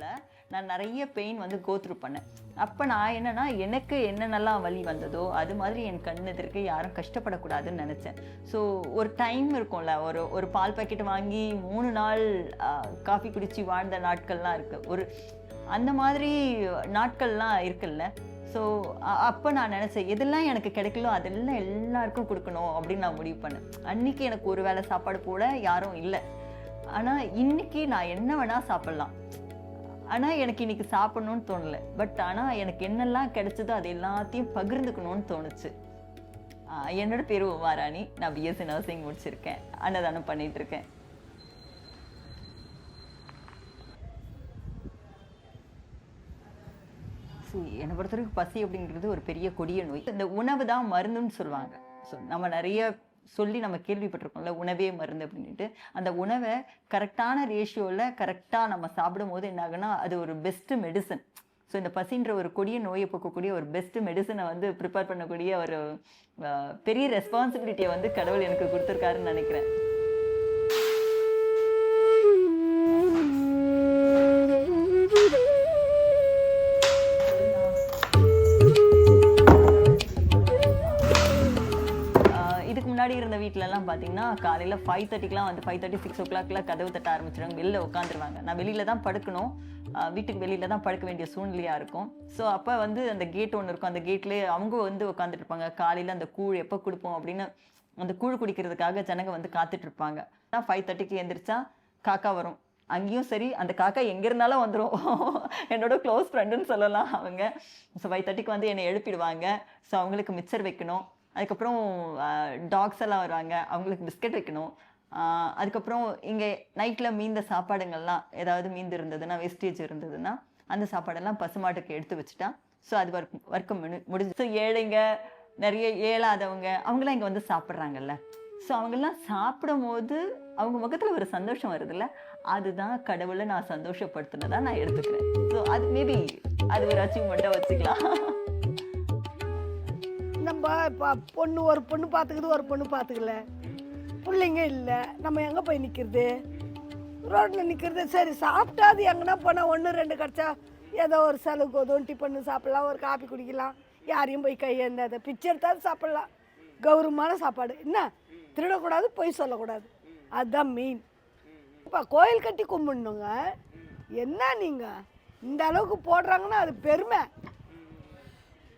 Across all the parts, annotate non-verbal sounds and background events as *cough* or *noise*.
லைஃப்பில் நான் நிறைய பெயின் வந்து கோத்ரூ பண்ணேன். அப்போ நான் என்னன்னா எனக்கு என்னென்னலாம் வழி வந்ததோ அது மாதிரி என் கண் எதிர்க்க யாரும் கஷ்டப்படக்கூடாதுன்னு நினச்சேன். ஸோ ஒரு டைம் இருக்கும்ல ஒரு ஒரு பால் பாக்கெட் வாங்கி மூணு நாள் காஃபி குடிச்சு வாழ்ந்த நாட்கள்லாம் இருக்குது ஒரு அந்த மாதிரி நாட்கள்லாம் இருக்குல்ல. ஸோ அப்போ நான் நினச்சேன் எதெல்லாம் எனக்கு கிடைக்கலோ அதெல்லாம் எல்லாருக்கும் கொடுக்கணும் அப்படின்னு நான் முடிவு பண்ணேன். அன்னைக்கு எனக்கு ஒரு வேளை சாப்பாடு போட யாரும் இல்லை. ஆனால் இன்னைக்கு நான் என்ன வேணால் சாப்பிட்லாம். ஆனால் எனக்கு இன்றைக்கி சாப்பிட்ணுன்னு தோணல. பட் ஆனால் எனக்கு என்னெல்லாம் கிடைச்சதோ அது எல்லாத்தையும் பகிர்ந்துக்கணும்னு தோணுச்சு. என்னோட பேர் உமாராணி. நான் பிஎஸ்சி நர்சிங் முடிச்சிருக்கேன். அன்னதானம் பண்ணிகிட்ருக்கேன் ஸோ என்னை பொறுத்த வரைக்கும் பசி அப்படிங்கிறது ஒரு பெரிய கொடிய நோய். இந்த உணவு தான் மருந்துன்னு சொல்லுவாங்க. ஸோ நம்ம நிறைய சொல்லி நம்ம கேள்விப்பட்டிருக்கோம்ல உணவே மருந்து அப்படின்ட்டு அந்த உணவை கரெக்டான ரேஷியோவில் கரெக்டாக நம்ம சாப்பிடும் போது என்ன ஆகுனா அது ஒரு பெஸ்ட்டு மெடிசன் ஸோ இந்த பசின்ற ஒரு கொடிய நோயை போக்கக்கூடிய ஒரு பெஸ்ட்டு மெடிசனை வந்து ப்ரிப்பேர் பண்ணக்கூடிய ஒரு பெரிய ரெஸ்பான்சிபிலிட்டியை வந்து கடவுள் எனக்கு கொடுத்துருக்காருன்னு நினைக்கிறேன். இதுக்கு முன்னாடி இருந்த வீட்டிலலாம் பார்த்தீங்கன்னா காலையில் ஃபைவ் தேர்ட்டிக்கெலாம் வந்து ஃபைவ் தேர்ட்டி சிக்ஸ் ஓ கிளாக்லாம் கதவு தட்ட ஆரம்பிச்சிடுவாங்க வெளில உட்காந்துருவாங்க நான் வெளியில தான் படுக்கணும். வீட்டுக்கு வெளியில தான் படுக்க வேண்டிய சூழ்நிலையாக இருக்கும். ஸோ அப்போ வந்து அந்த கேட் ஒன்று இருக்கும். அந்த கேட்லேயே அவங்க வந்து உட்காந்துட்டு இருப்பாங்க காலையில் அந்த கூழ் எப்போ கொடுப்போம் அப்படின்னு அந்த கூழ் குடிக்கிறதுக்காக ஜனங்க வந்து காத்துட்ருப்பாங்க. நான் ஃபைவ் தேர்ட்டிக்கு எந்திரிச்சா காக்கா வரும். அங்கேயும் சரி அந்த காக்கா எங்கே இருந்தாலும் வந்துடும் *laughs* என்னோட க்ளோஸ் ஃப்ரெண்டுன்னு சொல்லலாம் அவங்க. ஸோ ஃபைவ் தேர்ட்டிக்கு வந்து என்னை எழுப்பிடுவாங்க. ஸோ அவங்களுக்கு மிச்சர் வைக்கணும். அதுக்கப்புறம் டாக்ஸ் எல்லாம் வருவாங்க. அவங்களுக்கு பிஸ்கட் வைக்கணும். அதுக்கப்புறம் இங்கே நைட்டில் மீந்த சாப்பாடுங்கள்லாம் ஏதாவது மீந்து இருந்ததுன்னா வேஸ்டேஜ் இருந்ததுன்னா அந்த சாப்பாடெல்லாம் பசுமாட்டுக்கு எடுத்து வச்சுட்டா ஸோ அது ஒர்க் ஒர்க்கு முடி முடிஞ்சு ஸோ ஏழைங்க நிறைய ஏழாதவங்க அவங்களாம் இங்கே வந்து சாப்பிட்றாங்கல்ல. ஸோ அவங்கெல்லாம் சாப்பிடும் போது அவங்க முகத்தில் ஒரு சந்தோஷம் வருதுல்ல அதுதான் கடவுளை நான் சந்தோஷப்படுத்தினதான் நான் எடுத்துக்கிறேன். ஸோ அது மேபி அது ஒரு அச்சீவ்மெண்ட்டாக வச்சுக்கலாம். நம்ம இப்போ பொண்ணு ஒரு பொண்ணு பார்த்துக்குது ஒரு பொண்ணு பார்த்துக்கல பிள்ளைங்க இல்லை. நம்ம எங்கே போய் நிற்கிறது ரோட்டில் நிற்கிறது சரி சாப்பிட்டாது எங்கன்னா போனால் ஒன்று ரெண்டு கிடச்சா ஏதோ ஒரு செலவுக்கு உதவும். டிஃபன் சாப்பிட்லாம் ஒரு காப்பி குடிக்கலாம். யாரையும் போய் கையேந்தாது பிச்சை எடுத்தாலும் சாப்பிட்லாம். கௌரவமான சாப்பாடு. என்ன? திருடக்கூடாது பொய் சொல்லக்கூடாது. அதுதான் மெயின் இப்போ கோயில் கட்டி கும்பிடணுங்க. என்ன நீங்கள் இந்த அளவுக்கு போடுறாங்கன்னா அது பெருமை.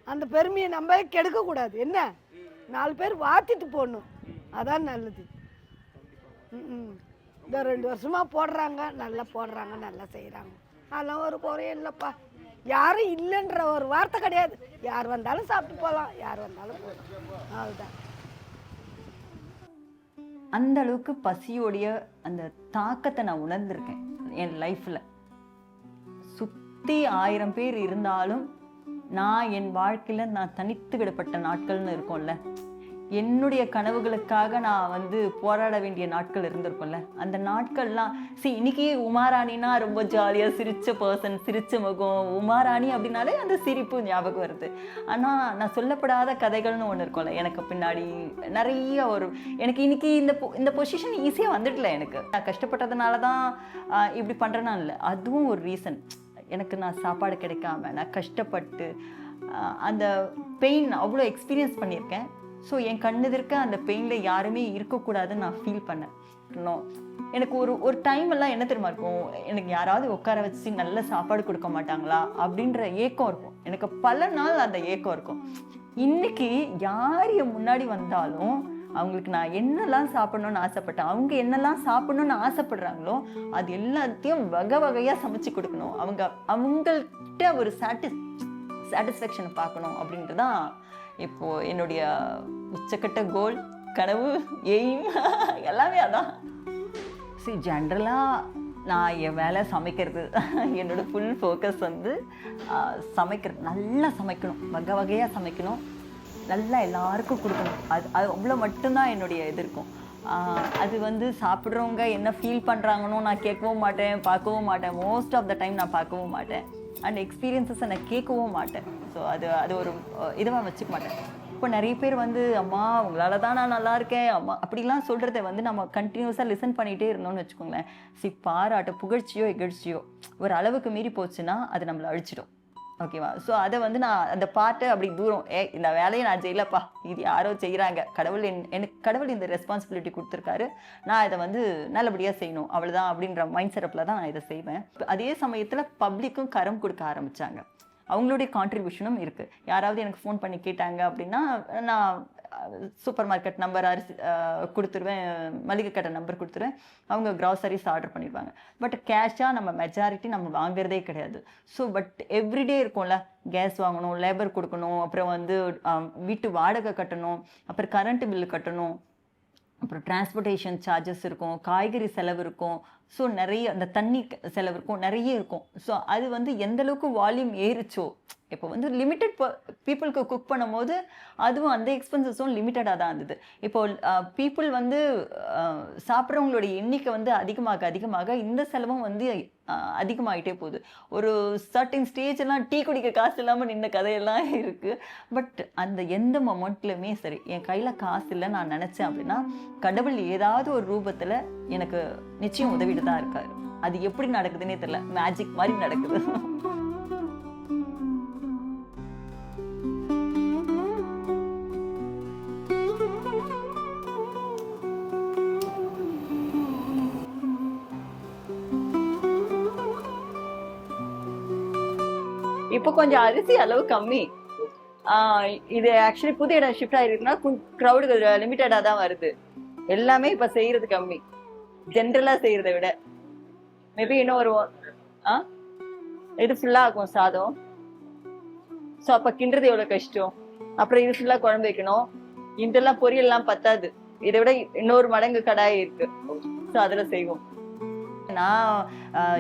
அந்த பெருமையை நம்ம கெடுக்கக்கூடாது என்ன? நாலு பேர் வாத்திட்டு போடணும். அதான் நல்லது. ம் இந்த ரெண்டு வருஷமாக போடுறாங்க. நல்லா போடுறாங்க. நல்லா செய்கிறாங்க அதெல்லாம் ஒரு குறையும் இல்லைப்பா. யாரும் இல்லைன்ற ஒரு வார்த்தை கிடையாது. யார் வந்தாலும் சாப்பிட்டு போகலாம் யார் வந்தாலும் போகலாம் அவ்வளோதான் அந்த அளவுக்கு பசியோடைய அந்த தாக்கத்தை நான் உணர்ந்திருக்கேன் என் லைஃப்பில் சுற்றி ஆயிரம் பேர் இருந்தாலும் நான் என் வாழ்க்கையில் நான் தனித்து விடப்பட்ட நாட்கள்னு இருக்கும்ல. என்னுடைய கனவுகளுக்காக நான் வந்து போராட வேண்டிய நாட்கள் இருந்திருக்கும்ல. அந்த நாட்கள்லாம் சி இன்னைக்கு உமாராணினா ரொம்ப ஜாலியாக சிரித்த பர்சன் சிரிச்ச முகம். உமாராணி அப்படின்னாலே அந்த சிரிப்பு ஞாபகம் வருது. ஆனால் நான் சொல்லப்படாத கதைகள்னு ஒன்று இருக்கும்ல. எனக்கு பின்னாடி நிறைய ஒரு எனக்கு இன்னைக்கு இந்த பொ- இந்த பொசிஷன் ஈஸியாக வந்துடல எனக்கு. நான் கஷ்டப்பட்டதுனால தான் ஆஹ், இப்படி பண்ணுறேன்னா இல்லை. அதுவும் ஒரு ரீசன் எனக்கு நான் சாப்பாடு கிடைக்காம நான் கஷ்டப்பட்டு அந்த பெயின் அவ்வளோ எக்ஸ்பீரியன்ஸ் பண்ணியிருக்கேன். ஸோ என் கண்ணெதிர்க்க அந்த பெயினில் யாருமே இருக்கக்கூடாதுன்னு நான் ஃபீல் பண்ணேன். எனக்கு ஒரு ஒரு டைம் எல்லாம் என்ன தெரியுமா இருக்கும்? எனக்கு யாராவது உட்கார வச்சு நல்ல சாப்பாடு கொடுக்க மாட்டாங்களா? அப்படின்ற ஏக்கம் இருக்கும். எனக்கு பல நாள் அந்த ஏக்கம் இருக்கும். இன்னைக்கு யார் என் முன்னாடி வந்தாலும் அவங்களுக்கு நான் என்னெல்லாம் சாப்பிடணும்னு ஆசைப்பட்டேன் அவங்க என்னெல்லாம் சாப்பிடணும்னு ஆசைப்படுறாங்களோ அது எல்லாத்தையும் வகை வகையாக சமைச்சு கொடுக்கணும். அவங்க அவங்கள்ட்ட ஒரு சாட்டிஸ் சாட்டிஸ்ஃபேக்ஷனை பார்க்கணும் அப்படின்ட்டு தான் இப்போ என்னுடைய உச்சக்கட்ட கோல் கனவு எய்ம் *laughs* எல்லாமே அதான். சரி ஜென்ரலாக நான் என் வேலை சமைக்கிறது. என்னோடய ஃபுல் ஃபோக்கஸ் வந்து சமைக்கிறது. நல்லா சமைக்கணும். வகை வகையாக சமைக்கணும். நல்லா எல்லாருக்கும் கொடுக்கணும். அது அது அவ்வளோ மட்டும்தான் என்னுடைய இது இருக்கும். அது வந்து சாப்பிட்றவங்க என்ன ஃபீல் பண்ணுறாங்கன்னு நான் கேட்கவும் மாட்டேன் பார்க்கவும் மாட்டேன். மோஸ்ட் ஆஃப் த டைம் நான் பார்க்கவும் மாட்டேன். அண்ட் எக்ஸ்பீரியன்ஸஸை நான் கேட்கவும் மாட்டேன். ஸோ அது அது ஒரு இதுவாக வச்சுக்க மாட்டேன். இப்போ நிறைய பேர் வந்து அம்மா உங்களால் தான் நான் நல்லா இருக்கேன். அம்மா அப்படிலாம் சொல்கிறத வந்து நம்ம கண்டினியூஸாக லிசன் பண்ணிகிட்டே இருந்தோம்னு வச்சுக்கோங்களேன். சி பாராட்ட புகழ்ச்சியோ இகழ்ச்சியோ ஒரு அளவுக்கு மீறி போச்சுன்னா அது நம்மளை அழிச்சிடும். ஓகேவா? ஸோ அதை வந்து நான் அந்த பாட்டை அப்படி தூரம் ஏ இந்த வேலையை நான் செய்யலப்பா. இது யாரோ செய்கிறாங்க கடவுள் என் எனக்கு கடவுள் இந்த ரெஸ்பான்சிபிலிட்டி கொடுத்துருக்காரு. நான் இதை வந்து நல்லபடியாக செய்யணும். அவ்வளோதான் அப்படின்ற மைண்ட் செட்டப்பில் தான் நான் இதை செய்வேன். அதே சமயத்தில் பப்ளிக்கும் கரம் கொடுக்க ஆரம்பித்தாங்க அவங்களுடைய கான்ட்ரிபியூஷனும் இருக்குது யாராவது எனக்கு ஃபோன் பண்ணி கேட்டாங்க அப்படின்னா நான் சூப்பர் மார்க்கெட் நம்பர் அரிசி கொடுத்துருவேன். மளிகை கடை நம்பர் கொடுத்துருவேன். அவங்க க்ராசரிஸ் ஆர்டர் பண்ணிடுவாங்க. பட் கேஷாக நம்ம மெஜாரிட்டி நம்ம வாங்குறதே கிடையாது. ஸோ பட் எவ்ரிடே இருக்கும்ல. கேஸ் வாங்கணும் லேபர் கொடுக்கணும் அப்புறம் வந்து வீட்டு வாடகை கட்டணும் அப்புறம் கரண்ட் பில்லு கட்டணும். அப்புறம் டிரான்ஸ்போர்ட்டேஷன் சார்ஜஸ் இருக்கும் காய்கறி செலவு இருக்கும். ஸோ நிறைய அந்த தண்ணி செலவு இருக்கும் நிறைய இருக்கும். ஸோ அது வந்து எந்த அளவுக்கு வால்யூம் ஏறிச்சோ இப்போ வந்து லிமிட்டட் பீப்புளுக்கு குக் பண்ணும்போது அதுவும் அந்த எக்ஸ்பென்சஸும் லிமிட்டடாக தான் இருந்தது. இப்போ பீப்புள் வந்து சாப்பிட்றவங்களுடைய எண்ணிக்கை வந்து அதிகமாக அதிகமாக இந்த செலவும் வந்து அதிகமாகிட்டே போகுது. ஒரு சர்டின் ஸ்டேஜ் எல்லாம் டீ குடிக்க காசு இல்லாமல் நின்ன கதையெல்லாம் இருக்குது பட் அந்த எந்த மொமெண்ட்லையுமே சரி என் கையில் காசு இல்லை நான் நினச்சேன் அப்படின்னா கடவுள் ஏதாவது ஒரு ரூபத்தில் எனக்கு நிச்சயம் தான் இருக்காரு. அது எப்படி நடக்குதுன்னே தெரியல. மேஜிக் மாதிரி நடக்குது. இப்போ கொஞ்சம் அரிசி அளவு கம்மி. ஆஹ் இது ஆக்சுவலி புது இடம் ஷிஃப்ட் ஆயிருக்குன்னா க்ரௌடு லிமிட்டடாக தான் வருது. எல்லாமே இப்போ செய்யறது கம்மி. ஜென்ரலா செய்யறதை விட மேபி இன்னும் ஒரு ஆ? இது ஃபுல்லா ஆகும் சாதம். ஸோ அப்போ கிண்டுறது எவ்வளோ கஷ்டம்? அப்புறம் இது ஃபுல்லாக குழம்பு வைக்கணும். இதெல்லாம் பொரியல்லாம் பத்தாது. இதை விட இன்னொரு மடங்கு கடாய் இருக்கு. ஸோ அதில் செய்வோம். நான்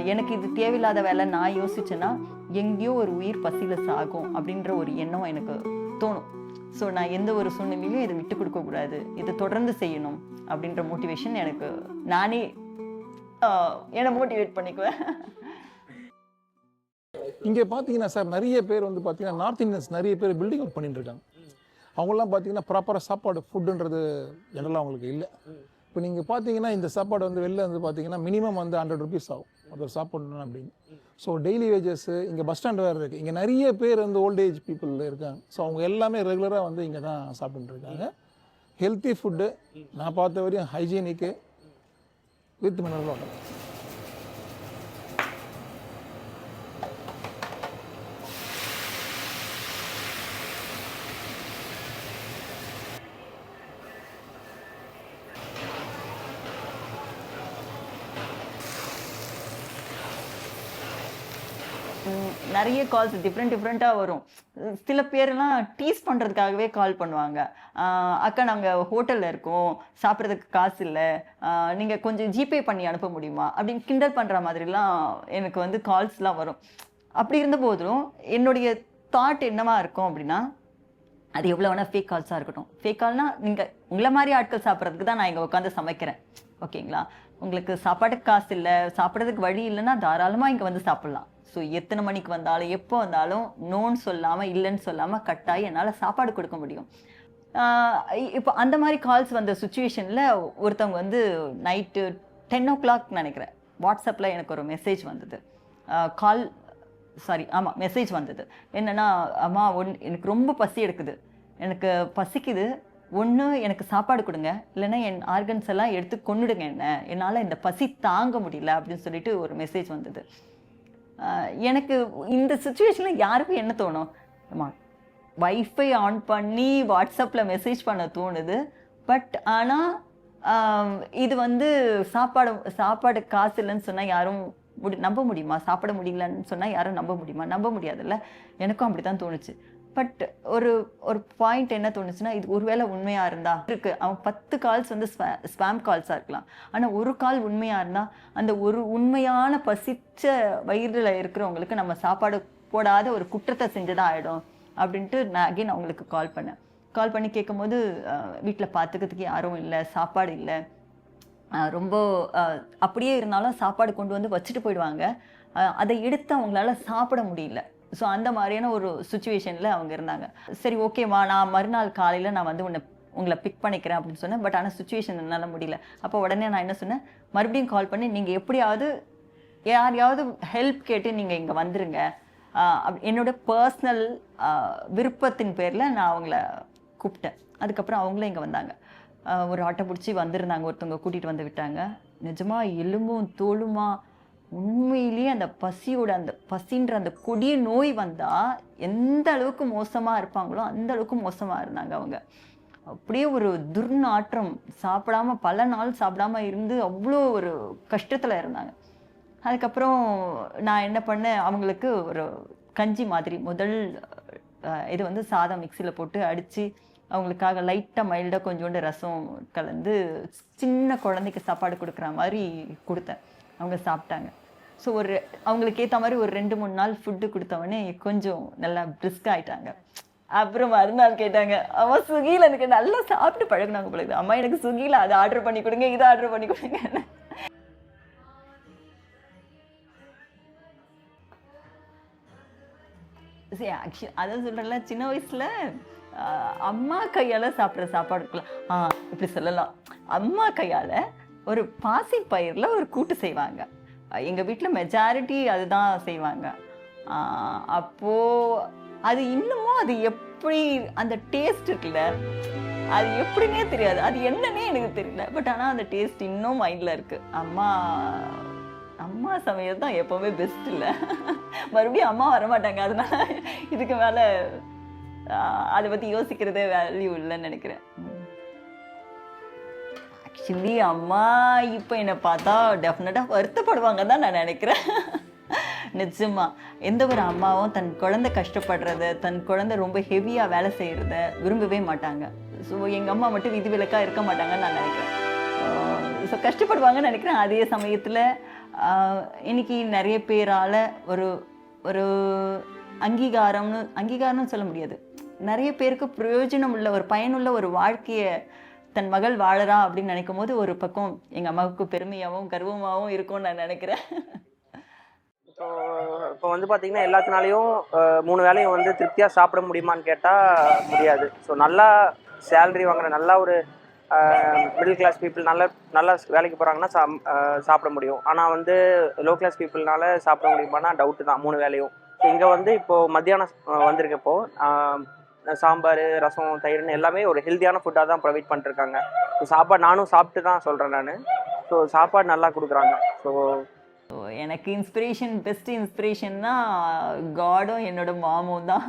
எனக்கு இது தேவையில்லாத வேலை நான் யோசிச்சேன்னா எங்கேயோ ஒரு உயிர் பசியில சாகும் அப்படின்ற ஒரு எண்ணம் எனக்கு தோணும். ஸோ நான் எந்த ஒரு சூழ்நிலையிலும் இதை விட்டு கொடுக்க கூடாது. இதை தொடர்ந்து செய்யணும் அப்படின்ற மோட்டிவேஷன் எனக்கு. நானே என்னை மோட்டிவேட் பண்ணிக்குவேன். இங்கே பார்த்தீங்கன்னா சார் நிறைய பேர் வந்து பார்த்தீங்கன்னா நார்த் இந்தியன்ஸ் நிறைய பேர் பில்டிங் ஒர்க் பண்ணிட்டு இருக்காங்க. அவங்களாம் பார்த்தீங்கன்னா ப்ராப்பராக சாப்பாடு ஃபுட்டுன்றது ஜெனரலாக அவங்களுக்கு இல்லை. இப்போ நீங்கள் பார்த்தீங்கன்னா இந்த சாப்பாடு வந்து வெளில வந்து பார்த்தீங்கன்னா மினிமம் வந்து ஹண்ட்ரட் ருபீஸ் ஆகும். ஒரு சாப்பிடணும் அப்படின்னு. ஸோ டெய்லி வேஜஸ்ஸு இங்கே பஸ் ஸ்டாண்ட் வேறு இருக்குது இங்கே நிறைய பேர் வந்து ஓல்ட் ஏஜ் பீப்புள் இருக்காங்க. ஸோ அவங்க எல்லாமே ரெகுலராக வந்து இங்கே தான் சாப்பிட்டுருக்காங்க ஹெல்த்தி ஃபுட்டு நான் பார்த்த வரையும் ஹைஜீனிக்கு வித் மினரல் வாட்டர் நிறைய கால்ஸ் டிஃப்ரெண்ட் டிஃப்ரெண்ட்டாக வரும். சில பேர்லாம் டீஸ் பண்ணுறதுக்காகவே கால் பண்ணுவாங்க. அக்கா நாங்கள் ஹோட்டலில் இருக்கோம். சாப்பிட்றதுக்கு காசு இல்லை. நீங்கள் கொஞ்சம் ஜிபே பண்ணி அனுப்ப முடியுமா? அப்படின்னு கிண்டல் பண்ணுற மாதிரிலாம் எனக்கு வந்து கால்ஸ்லாம் வரும். அப்படி இருந்த போதிலும் என்னுடைய தாட் என்னவா இருக்கும் அப்படின்னா அது எவ்வளோ வேணால் ஃபேக் கால்ஸாக இருக்கட்டும். ஃபேக் கால்னால் நீங்கள் உங்களை மாதிரி ஆட்கள் சாப்பிட்றதுக்கு தான் நான் இங்கே உட்காந்து சமைக்கிறேன். ஓகேங்களா உங்களுக்கு சாப்பாட்டுக்கு காசு இல்லை சாப்பிட்றதுக்கு வழி இல்லைன்னா தாராளமாக இங்கே வந்து சாப்பிட்லாம். ஸோ எத்தனை மணிக்கு வந்தாலும் எப்போ வந்தாலும் நோன்னு சொல்லாமல் இல்லைன்னு சொல்லாமல் கட்டாயி என்னால் சாப்பாடு கொடுக்க முடியும். இப்போ அந்த மாதிரி கால்ஸ் வந்த சுச்சுவேஷனில் ஒருத்தவங்க வந்து நைட்டு டென் ஓ கிளாக் நினைக்கிறேன் வாட்ஸ்அப்பில் எனக்கு ஒரு மெசேஜ் வந்தது. கால் சாரி ஆமாம் மெசேஜ் வந்தது. என்னன்னா அம்மா ஒன் எனக்கு ரொம்ப பசி எடுக்குது. எனக்கு பசிக்குது. ஒன்று எனக்கு சாப்பாடு கொடுங்க. இல்லைன்னா என் ஆர்கன்ஸ் எல்லாம் எடுத்து கொண்டுடுங்க என்ன. என்னால் இந்த பசி தாங்க முடியல அப்படின்னு சொல்லிட்டு ஒரு மெசேஜ் வந்தது. எனக்கு இந்த சுச்சுவேஷனில் யாருக்கும் என்ன தோணும்? ஆமா வைஃபை ஆன் பண்ணி வாட்ஸ்அப்பில் மெசேஜ் பண்ண தோணுது. பட் ஆனால் இது வந்து சாப்பாடு சாப்பாடு காசு இல்லைன்னு சொன்னால் யாரும் முடி நம்ப முடியுமா? சாப்பிட முடியலன்னு சொன்னால் யாரும் நம்ப முடியுமா? நம்ப முடியாதுல்ல. எனக்கும் அப்படி தான் தோணுச்சு. பட் ஒரு ஒரு பாயிண்ட் என்ன தோணுச்சுன்னா இது ஒருவேளை உண்மையாக இருந்தா இருக்கு. அவன் பத்து கால்ஸ் வந்து ஸ்பேம் கால்ஸாக இருக்கலாம். ஆனால் ஒரு கால் உண்மையாக இருந்தால் அந்த ஒரு உண்மையான பசிச்ச வயிறில் இருக்கிறவங்களுக்கு நம்ம சாப்பாடு போடாத ஒரு குற்றத்தை செஞ்சதாக ஆகிடும் அப்படின்ட்டு நான் அகைன் அவங்களுக்கு கால் பண்ணேன். கால் பண்ணி கேட்கும்போது வீட்டில் பார்த்துக்கிறதுக்கு யாரும் இல்லை சாப்பாடு இல்லை. ரொம்ப அப்படியே இருந்தாலும் சாப்பாடு கொண்டு வந்து வச்சுட்டு போயிடுவாங்க. அதை எடுத்து அவங்களால சாப்பிட முடியல. ஸோ அந்த மாதிரியான ஒரு சுச்சுவேஷனில் அவங்க இருந்தாங்க. சரி ஓகேவா நான் மறுநாள் காலையில் நான் வந்து உன்னை உங்களை பிக் பண்ணிக்கிறேன் அப்படின்னு சொன்னேன். பட் ஆனால் சுச்சுவேஷன் என்னால் முடியல. அப்போ உடனே நான் என்ன சொன்னேன்? மறுபடியும் கால் பண்ணி நீங்கள் எப்படியாவது யாரையாவது ஹெல்ப் கேட்டு நீங்கள் இங்கே வந்துருங்க. அப்- என்னோட பர்சனல் விருப்பத்தின் பேரில் நான் அவங்கள கூப்பிட்டேன். அதுக்கப்புறம் அவங்களும் இங்கே வந்தாங்க. ஒரு ஆட்டை பிடிச்சி வந்திருந்தாங்க. ஒருத்தவங்க கூட்டிகிட்டு வந்து விட்டாங்க. நிஜமா எலும்பும் தோலுமா உண்மையிலேயே அந்த பசியோட அந்த பசின்ற அந்த கொடிய நோய் வந்தால் எந்த அளவுக்கு மோசமாக இருப்பாங்களோ அந்த அளவுக்கு மோசமாக இருந்தாங்க அவங்க. அப்படியே ஒரு துர்நாற்றம் சாப்பிடாம பல நாள் சாப்பிடாம இருந்து அவ்வளோ ஒரு கஷ்டத்தில் இருந்தாங்க. அதுக்கப்புறம் நான் என்ன பண்ணேன் அவங்களுக்கு ஒரு கஞ்சி மாதிரி முதல் இது வந்து சாதம் மிக்சியில் போட்டு அடித்து அவங்களுக்காக லைட்டாக மைல்டாக கொஞ்சோண்டு ரசம் கலந்து சின்ன குழந்தைக்கு சாப்பாடு கொடுக்குற மாதிரி கொடுத்தேன். அவங்க சாப்பிட்டாங்க. ஸோ ஒரு அவங்களுக்கு ஏற்ற மாதிரி ஒரு ரெண்டு மூணு நாள் ஃபுட்டு கொடுத்தவொடனே கொஞ்சம் நல்லா பிரிஸ்க் ஆயிட்டாங்க. அப்புறம் மறுநாள் கேட்டாங்க அவன் ஸ்விக்கியில் எனக்கு நல்லா சாப்பிட்டு பழகுனாங்க போல அம்மா எனக்கு ஸ்விக்கியில் அதை ஆர்டர் பண்ணி கொடுங்க இதை ஆர்டர் பண்ணி கொடுங்க. சரி ஆக்சுவலி அதான் சொல்கிறேன்ல சின்ன வயசில் அம்மா கையால் சாப்பிட்ற சாப்பாடு இருக்கலாம் ஆ இப்படி சொல்லலாம். அம்மா கையால் ஒரு பாசி பயிரில் ஒரு கூட்டு செய்வாங்க. எங்கள் வீட்டில் மெஜாரிட்டி அதுதான் செய்வாங்க. அப்போது அது இன்னமும் அது எப்படி அந்த டேஸ்ட் இருக்குல்ல அது எப்படின்னே தெரியாது. அது என்னன்னே எனக்கு தெரியல. பட் ஆனால் அந்த டேஸ்ட் இன்னும் மைண்டில் இருக்குது அம்மா அம்மா சமையல் தான் எப்போவுமே பெஸ்ட் இல்லை. மறுபடியும் அம்மா வரமாட்டாங்க. அதனால இதுக்கு மேலே அதை பற்றி யோசிக்கிறதே வேல்யூ இல்லைன்னு நினைக்கிறேன். ஆக்சுவலி அம்மா இப்போ என்னை பார்த்தா டெஃபினட்டாக வருத்தப்படுவாங்க தான் நான் நினைக்கிறேன். *laughs* நிஜமா. எந்த ஒரு அம்மாவும் தன் குழந்தை கஷ்டப்படுறத தன் குழந்தை ரொம்ப ஹெவியாக வேலை செய்கிறத விரும்பவே மாட்டாங்க. ஸோ எங்கள் அம்மா மட்டும் விதிவிலக்காக இருக்க மாட்டாங்கன்னு நான் நினைக்கிறேன். ஸோ கஷ்டப்படுவாங்கன்னு நினைக்கிறேன். அதே சமயத்தில் இன்னைக்கு நிறைய பேரால் ஒரு ஒரு அங்கீகாரம்னு அங்கீகாரம்னு சொல்ல முடியாது. நிறைய பேருக்கு பிரயோஜனம் உள்ள ஒரு பயனுள்ள ஒரு வாழ்க்கையை தன் மகள் வாழறா அப்படின்னு நினைக்கும் போது ஒரு பக்கம் எங்கள் அம்மாவுக்கு பெருமையாகவும் கர்வமாகவும் இருக்கும்னு நான் நினைக்கிறேன். இப்போ இப்போ வந்து பார்த்தீங்கன்னா எல்லாத்தினாலையும் மூணு வேலையும் வந்து திருப்தியாக சாப்பிட முடியுமான்னு கேட்டால் முடியாது. ஸோ நல்லா சேலரி வாங்குற நல்லா ஒரு மிடில் கிளாஸ் பீப்புள் நல்ல நல்லா வேலைக்கு போகிறாங்கன்னா சா சாப்பிட முடியும். ஆனால் வந்து லோ கிளாஸ் பீப்புள்னால சாப்பிட முடியுமானா டவுட்டு தான் மூணு வேலையும் இங்கே வந்து இப்போது மத்தியானம் வந்திருக்கப்போ சாம்பார் ரசம் தயிர்னு எல்லாமே ஒரு ஹெல்த்தியான ஃபுட்டாக தான் ப்ரொவைட் பண்ணிருக்காங்க. ஸோ சாப்பாடு நானும் சாப்பிட்டு தான் சொல்கிறேன் நான். ஸோ சாப்பாடு நல்லா கொடுக்குறாங்க. ஸோ எனக்கு இன்ஸ்பிரேஷன் பெஸ்ட் இன்ஸ்பிரேஷன்னா காடும் என்னோட மாமும் தான்.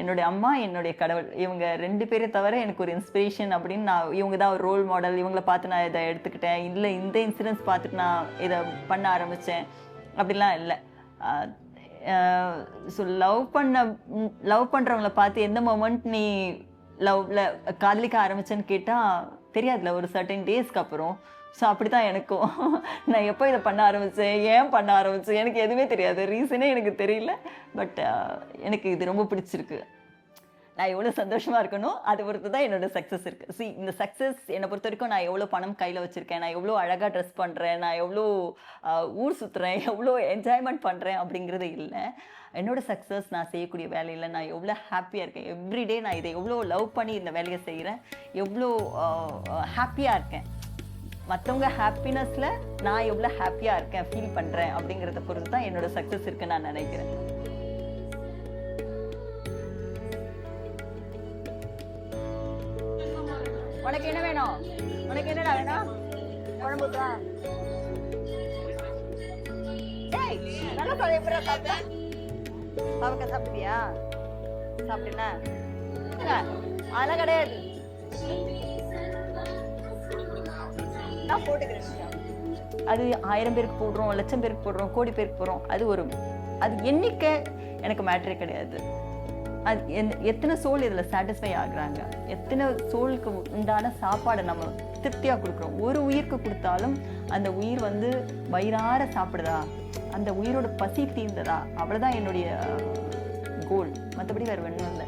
என்னுடைய அம்மா என்னுடைய கடவுள். இவங்க ரெண்டு பேரை தவிர எனக்கு ஒரு இன்ஸ்பிரேஷன் அப்படின்னு நான் இவங்க தான் ஒரு ரோல் மாடல் இவங்களை பார்த்து நான் இதை எடுத்துக்கிட்டேன். இல்லை இந்த இன்சிடென்ட்ஸ் பார்த்துட்டு நான் இதை பண்ண ஆரம்பித்தேன் அப்படிலாம் இல்லை. ஸோ லவ் பண்ண லவ் பண்ணுறவங்கள பார்த்து எந்த மொமெண்ட் நீ லவ்ல காதலிக்க ஆரம்பிச்சேன்னு கேட்டால் தெரியாதுல ஒரு சர்டன் டேஸ்க்கு அப்புறம். ஸோ அப்படி தான் எனக்கும். *laughs* நான் எப்போ இதை பண்ண ஆரம்பித்தேன் ஏன் பண்ண ஆரம்பித்தேன் எனக்கு எதுவுமே தெரியாது. ரீசனே எனக்கு தெரியல. பட் எனக்கு இது ரொம்ப பிடிச்சிருக்கு. நான் எவ்வளோ சந்தோஷமாக இருக்கணும் அதை பொறுத்து தான் என்னோட சக்ஸஸ் இருக்குது சி இந்த சக்ஸஸ் என்னை பொறுத்த வரைக்கும் நான் எவ்வளோ பணம் கையில் வச்சுருக்கேன் நான் எவ்வளோ அழகாக ட்ரெஸ் பண்ணுறேன் நான் எவ்வளோ ஊர் சுற்றுறேன் *laughs* எவ்வளோ என்ஜாய்மெண்ட் பண்ணுறேன் அப்படிங்கிறது இல்லை. என்னோடய சக்ஸஸ் நான் செய்யக்கூடிய வேலையில் நான் எவ்வளோ ஹாப்பியாக இருக்கேன். எவ்ரிடே நான் இதை எவ்வளோ லவ் பண்ணி இந்த வேலையை செய்கிறேன் எவ்வளோ ஹாப்பியாக இருக்கேன். மற்றவங்க ஹாப்பினஸில் நான் எவ்வளோ ஹாப்பியாக இருக்கேன் ஃபீல் பண்ணுறேன் அப்படிங்கிறத பொறுத்து தான் என்னோடய சக்ஸஸ் இருக்குன்னு நான் நினைக்கிறேன். உனக்கு என்ன வேணும்? உனக்கு என்னடா வேணும்? குழம்பு ஊத்தவா? ஏய் நல்லா சொல்ல எப்படா சாப்பிட்ட? பாவக்காய் சாப்பிட்டியா? சாப்பிட்டேனா அதெல்லாம் கிடையாது. நான் போட்டுக்கிறேன். அது ஆயிரம் பேருக்கு போடுறோம் லட்சம் பேருக்கு போடுறோம் கோடி பேருக்கு போடுறோம் அது ஒரு அது எண்ணிக்கை எனக்கு மேட்ரே கிடையாது. அது எத்தனை சோல் இதில் சாட்டிஸ்ஃபை ஆகுறாங்க? எத்தனை சோலுக்கு உண்டான சாப்பாடை நம்ம திருப்தியாக கொடுக்குறோம்? ஒரு உயிருக்கு கொடுத்தாலும் அந்த உயிர் வந்து வயிறார சாப்பிடுதா? அந்த உயிரோட பசி தீர்ந்ததா? அவ்வளோதான் என்னுடைய கோல் மற்றபடி வேறு ஒன்றும் இல்லை.